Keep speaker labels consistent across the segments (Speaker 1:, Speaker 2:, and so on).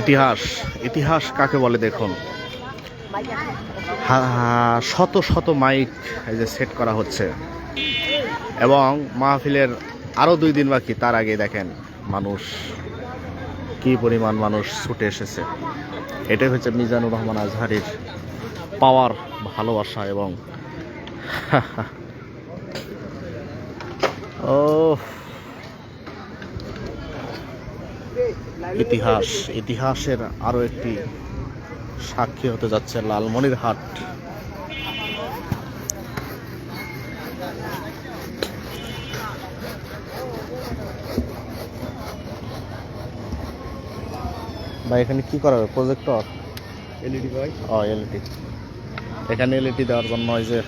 Speaker 1: ইতিহাস ইতিহাস কাকে বলে দেখুন? শত শত মাইক এই যে সেট করা হচ্ছে। এবং মাহফিলের আরও দুই দিন বাকি, তার আগে দেখেন মানুষ, কি পরিমাণ মানুষ ছুটে এসেছে। এটাই হচ্ছে মিজানুর রহমান আজহারির পাওয়ার, ভালোবাসা এবং ও ইতিহাস ইতিহাসের আরও একটি সাক্ষী হতে যাচ্ছে লালমনিরহাট। বা এখানে কি করা হবে? প্রজেক্টর
Speaker 2: এলইডি ভাই।
Speaker 1: ও এলইডি এখানে এলইডি দেওয়ার জন্য ওই যে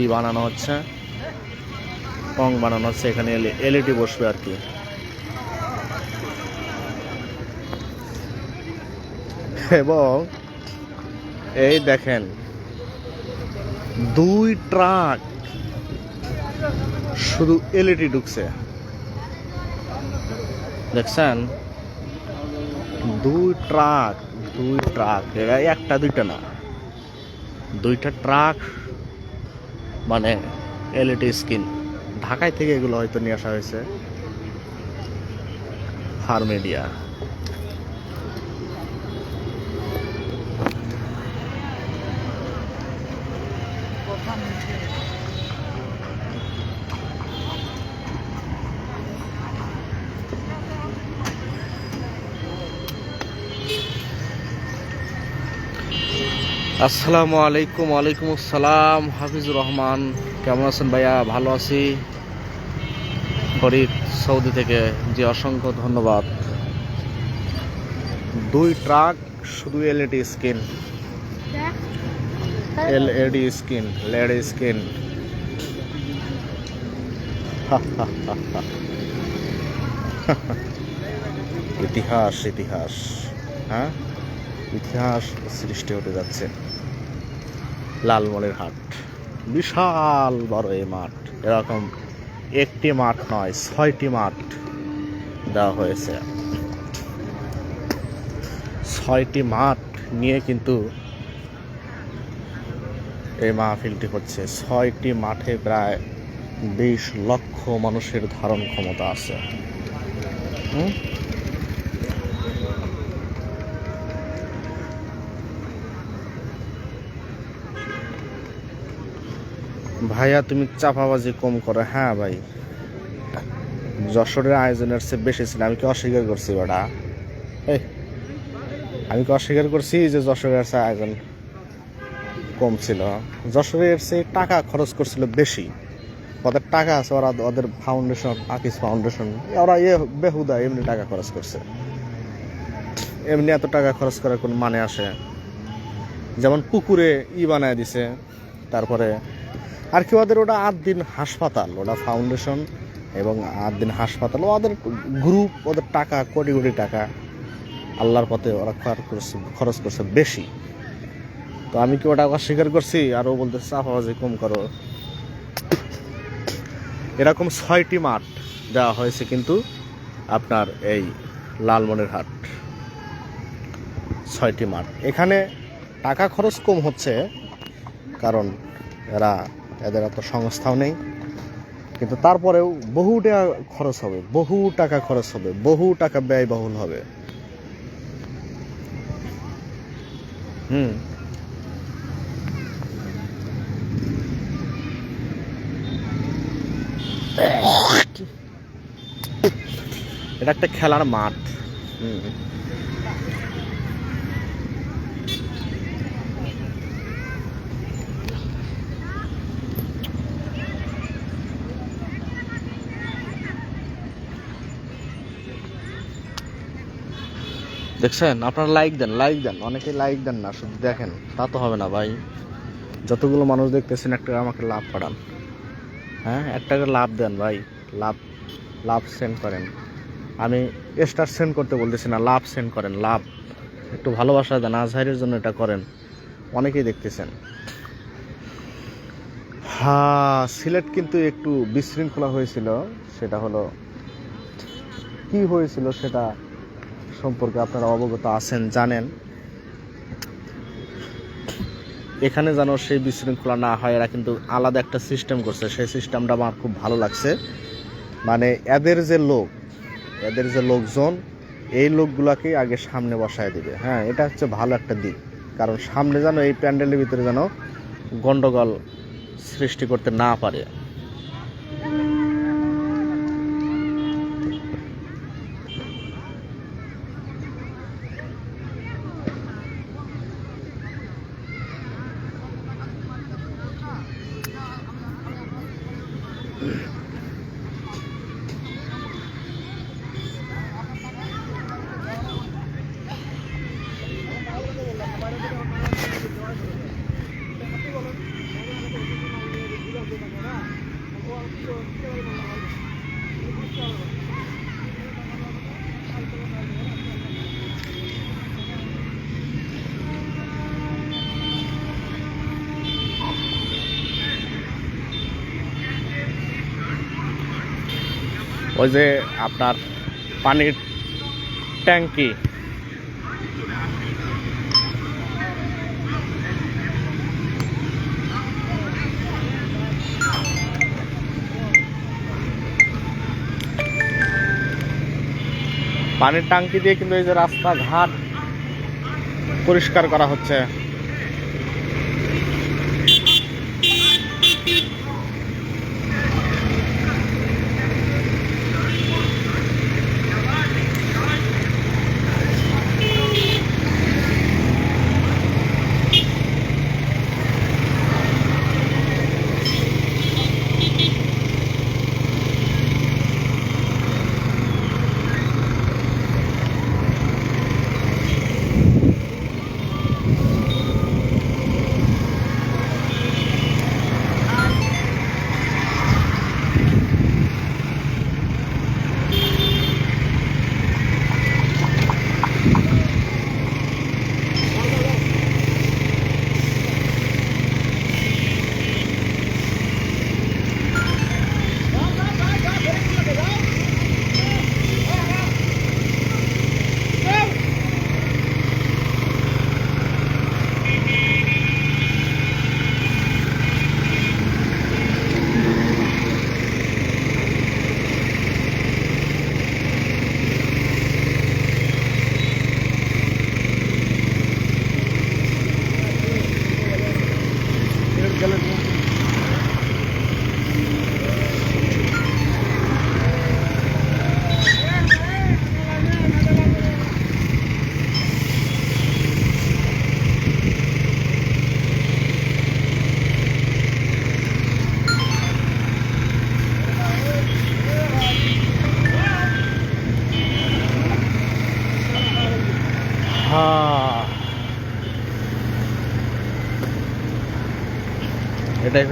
Speaker 1: ই বানানো হচ্ছে পং বানানো হচ্ছে এখানে এলইডি বসবে আর কি। এবং এই দেখেন, দুই ট্রাক শুধু এলইডি ঢুকছে। দেখছেন? দুই ট্রাক দুই ট্রাক, এরা একটা, দুইটা না। দুইটা ট্রাক মানে এলইডি স্ক্রিন ঢাকায় থেকে এগুলো হয়তো নিয়ে আসা হয়েছে। ফার্মেডিয়া। আসসালামু আলাইকুম, ওয়ালাইকুম আসসালাম। হাফিজুর রহমান, কেমন আছেন ভাইয়া? ভালো আছি। ফরিদ সৌদি থেকে যে অসংখ্য ধন্যবাদ। দুই ট্রাক, শুধু LED screen. LED screen, lady screen. ইতিহাস ইতিহাস। হ্যাঁ? ইতিহাস সৃষ্টি হতে যাচ্ছে। লালমনের হাট। বিশাল বড় এই মাঠ। এরকম একটি মাঠ নয়, ছয়টি মাঠ দেওয়া হয়েছে। ছয়টি মাঠ নিয়ে কিন্তু এই মাহফিলটি হচ্ছে। ছয়টি মাঠে প্রায় বিশ লক্ষ মানুষের ধারণ ক্ষমতা আছে। হুম? ভাইয়া, তুমি চাপাবাজি কম করো। হ্যাঁ ভাই। যশোরের আয়োজনের চেয়ে বেশি ছিল। আমি কি অস্বীকার করছি ওটা এই, আমি কি অস্বীকার করছি যে যশোরের চেয়ে আয়োজন কম ছিল? যশোরের চেয়ে টাকা খরচ করছিল বেশি। ওদের টাকা আছে, ওরা ওদের ফাউন্ডেশন আকিস ফাউন্ডেশন ওরা ইয়ে বেহুদা, এমনি টাকা খরচ করছে। এমনি এত টাকা খরচ করার কোন মানে আসে? যেমন পুকুরে ই বানায় দিছে, তারপরে আর কি ওদের ওটা আট দিন হাসপাতাল, ওটা ফাউন্ডেশন এবং আট দিন হাসপাতাল। ওদের গ্রুপ ওদের টাকা, কোটি কোটি টাকা আল্লাহর পথে ওরা খরচ করছে খরচ করছে বেশি। তো আমি কি ওটা অস্বীকার করছি? আরও বলতে চাপাবাজি কম করো। এরকম ছয়টি মাঠ দেওয়া হয়েছে কিন্তু আপনার এই লালমনের হাট ছয়টি মাঠ। এখানে টাকা খরচ কম হচ্ছে, কারণ এরা এদের এত সংস্থাও নেই। কিন্তু তারপরেও বহু টাকা খরচ হবে, বহু টাকা খরচ হবে, বহু টাকা ব্যয়বহুল হবে। হুম। এটা একটা খেলার মাঠ। হুম। দেখছেন? আপনারা লাইক দেন লাইক দেন। অনেকে লাইক দেন না, শুধু দেখেন। তা তো হবে না ভাই। যতগুলো মানুষ দেখতেছেন, একটা আমাকে লাভ পাঠান। হ্যাঁ? একটা লাভ দেন ভাই। লাভ লাভ সেন্ড করেন। আমি স্টার সেন্ড করতে বলতেছি না, লাভ সেন্ড করেন, লাভ। একটু ভালোবাসা দেন, আজহারের জন্য এটা করেন। অনেকেই দেখতেছেন। হ্যাঁ সিলেট কিন্তু একটু বিশৃঙ্খলা হয়েছিল। সেটা হলো, কি হয়েছিল সেটা সম্পর্কে আপনারা অবগত আছেন, জানেন। এখানে যেন সেই বিশৃঙ্খলা না হয়, এরা কিন্তু আলাদা একটা সিস্টেম করছে। সেই সিস্টেমটা আমার খুব ভালো লাগছে। মানে এদের যে লোক, এদের যে লোকজন, এই লোকগুলাকেই আগে সামনে বসায় দিবে। হ্যাঁ এটা হচ্ছে ভালো একটা দিক। কারণ সামনে যেন এই প্যান্ডেলের ভিতরে যেন গন্ডগোল সৃষ্টি করতে না পারে। ওই যে আপনার পানির ট্যাঙ্কি। পানির ট্যাঙ্কি দিয়ে কিন্তু এই যে রাস্তাঘাট পরিষ্কার করা হচ্ছে।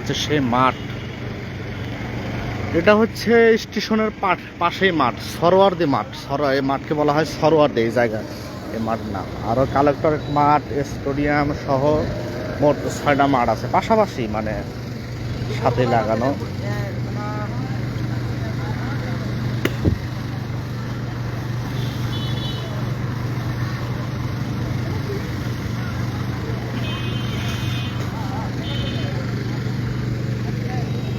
Speaker 1: হচ্ছে সে মাঠ। এটা হচ্ছে স্টেশনের পাঠ পাশেই মাঠ, সরোয়ারদি মাঠ। সর এই মাঠকে বলা হয় সরোয়ারদি এই জায়গা এই মাঠ নাম। আরও কালেক্টর মাঠ, স্টেডিয়াম সহ মোট ছয়টা মাঠ আছে। পাশাপাশি মানে সাথে লাগানো।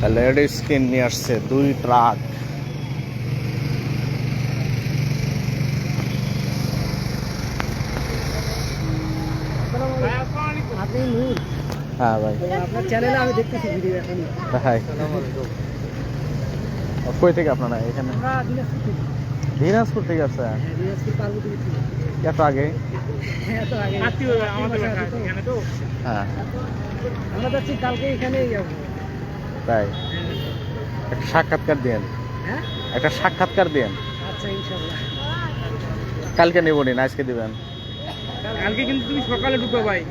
Speaker 1: লেডি স্কিন নিয়ে আসছে দুই ট্রাক
Speaker 2: আপনি নূর
Speaker 1: হ্যাঁ ভাই
Speaker 2: আপনার চ্যানেলে আমি দেখতেছি ভিডিও এখনই
Speaker 1: হাই কই থেকে আপনারা এখানে
Speaker 2: আমরা দিনাজপুর থেকে
Speaker 1: দিনাজপুর থেকে আছে
Speaker 2: হ্যাঁ দিনাজপুর পার্বতীপুর থেকে
Speaker 1: এত আগে
Speaker 2: হ্যাঁ তো আগে আমাদের এখানে তো
Speaker 1: হ্যাঁ
Speaker 2: আমরা যাচ্ছি কালকে এখানেই যাব
Speaker 1: তাই। একটা সাক্ষাৎকার দেন
Speaker 2: হ্যাঁ?
Speaker 1: একটা সাক্ষাৎকার দেন
Speaker 2: আচ্ছা
Speaker 1: কালকে নেব নিন আজকে দিবেন?
Speaker 3: কালকে কিন্তু তুমি সকালে ঢুকো ভাই।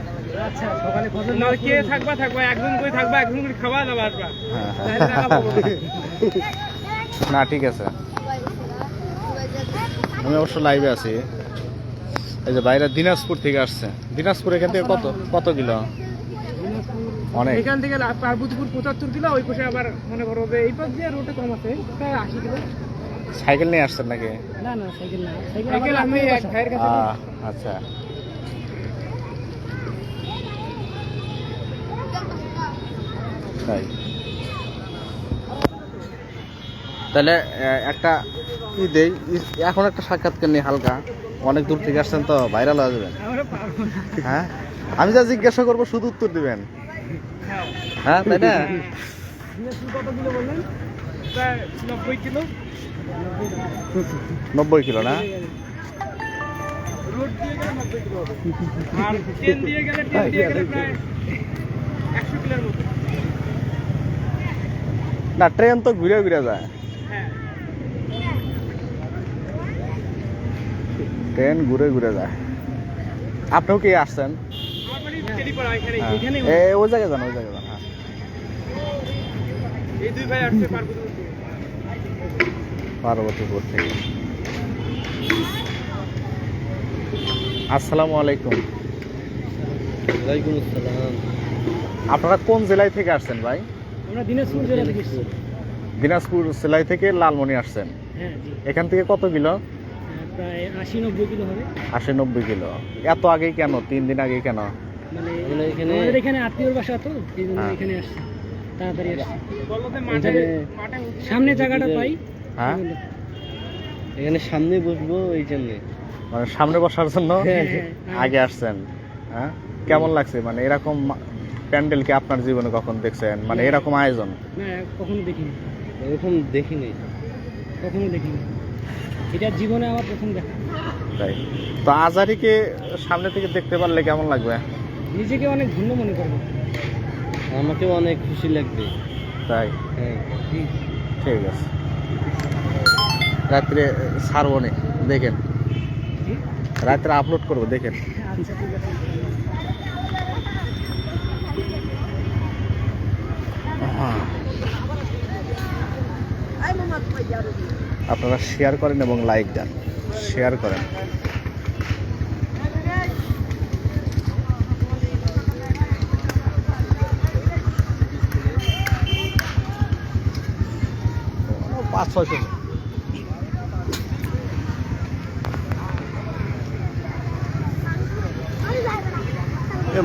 Speaker 2: আচ্ছা সকালে ফজর
Speaker 3: না কে থাকবা থাকবা একজন করে থাকবা একজন করে খাওয়া দাওয়া আসবা।
Speaker 1: হ্যাঁ
Speaker 3: না।
Speaker 1: না ঠিক আছে। আমি অবশ্য লাইভে আছি। এই যে বাইরে দিনাজপুর থেকে আসছে। দিনাজপুর এখান থেকে কত কত কিলো? অনেক।
Speaker 3: এখান থেকে পার্বতীপুর পঁচাত্তর কিলো ওই পাশে আবার মনে করো যে এই পাশ দিয়ে রোডে কম আছে প্রায় আশি কিলো।
Speaker 1: সাইকেল নিয়ে আসছেন নাকি?
Speaker 2: না না সাইকেল না। সাইকেল
Speaker 3: আমি এক ভাইয়ের কাছে
Speaker 1: আচ্ছা। তাই। তাহলে একটা ই দেই এখন একটা সাক্ষাৎকার নেই হালকা। অনেক দূর থেকে আসছেন তো ভাইরাল হয়ে যাবেন। হ্যাঁ? আমি যা জিজ্ঞাসা করব শুধু উত্তর দিবেন।
Speaker 3: হ্যাঁ
Speaker 1: তাই না?
Speaker 3: নব্বই কিলো
Speaker 1: না? না, ট্রেন তো ঘুরে ঘুরে যায়। ট্রেন ঘুরে ঘুরে যায়। আপনিও কি আসছেন? হ্যাঁ। ওই জায়গায় যান ওই জায়গায় যান হ্যাঁ।
Speaker 3: এই দুই ভাই আসছে পার্বতীপুর থেকে।
Speaker 1: আসসালামু আলাইকুম। আপনারা কোন জেলায় থেকে আসছেন ভাই?
Speaker 2: দিনাজপুর জেলা থেকে
Speaker 1: দিনাজপুর জেলায় থেকে লালমনি আসছেন।
Speaker 2: হ্যাঁ
Speaker 1: এখান থেকে কত কিলো?
Speaker 2: প্রায় আশি নব্বই কিলো হবে।
Speaker 1: আশি নব্বই কিলো। এত আগে কেন? তিন দিন আগে কেন?
Speaker 2: মানে
Speaker 3: এখানে-
Speaker 2: এখানে আত্মীয়র বাসা তো এই জন্য
Speaker 1: হ্যাঁ।
Speaker 2: এখানে আসছি। তাড়াতাড়ি আসছি।
Speaker 3: বলতে মাঠে
Speaker 2: এখানে-
Speaker 3: মাঠে উঠে-
Speaker 2: সামনে জায়গাটা পাই।
Speaker 1: হ্যাঁ?
Speaker 4: এখানে সামনে বসবো এই জন্যে।
Speaker 1: মানে সামনে বসার জন্য?
Speaker 2: হ্যাঁ, হ্যাঁ।
Speaker 1: আগে আসছেন। হ্যাঁ? কেমন লাগছে? মানে এরকম প্যান্ডেল কি আপনার জীবনে কখন দেখছেন? মানে এরকম আয়োজন?
Speaker 2: না কখনো দেখিনি।
Speaker 4: এরকম দেখিনি।
Speaker 2: কখনো দেখিনি। এটা জীবনে আমার প্রথম দেখা।
Speaker 1: তাই। তো আজারিকে সামনে থেকে দেখতে পারলে কেমন লাগবে?
Speaker 2: নিজেকে অনেক ধন্য মনে করব।
Speaker 4: আমাকেও অনেক খুশি লাগবে।
Speaker 1: তাই?
Speaker 4: হ্যাঁ।
Speaker 1: ঠিক আছে। রাত্রে ছাড়বো নি দেখেন। রাত্রে আপলোড করব দেখেন।
Speaker 2: আচ্ছা আছে।
Speaker 1: আপনারা শেয়ার করেন এবং লাইক দেন। শেয়ার করেন। পাঁচ ছয়শো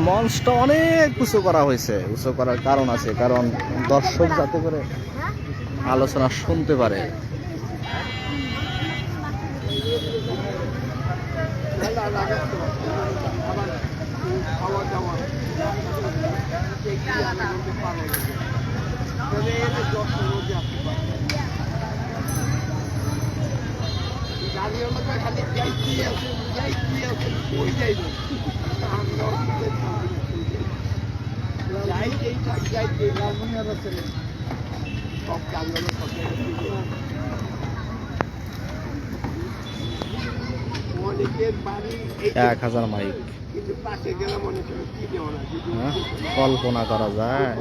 Speaker 1: মঞ্চটা অনেক উঁচু করা হয়েছে। উঁচু করার কারণ আছে কারণ দর্শক যাতে করে আলোচনা শুনতে পারে। মেলা লাগাত আবার খাওয়া দাওয়া আনন্দ পাওয়া যাবে তবে এলে দশ রোজে আসতে পারবে গাড়ির মধ্যে খালি যাই কি আছে যাই কি আছে কই যাইব আমরা
Speaker 3: যাই যাই যাই যাই সব কাজ হলো
Speaker 1: এক হাজার মাইক। হ্যাঁ? কল্পনা করা যায়।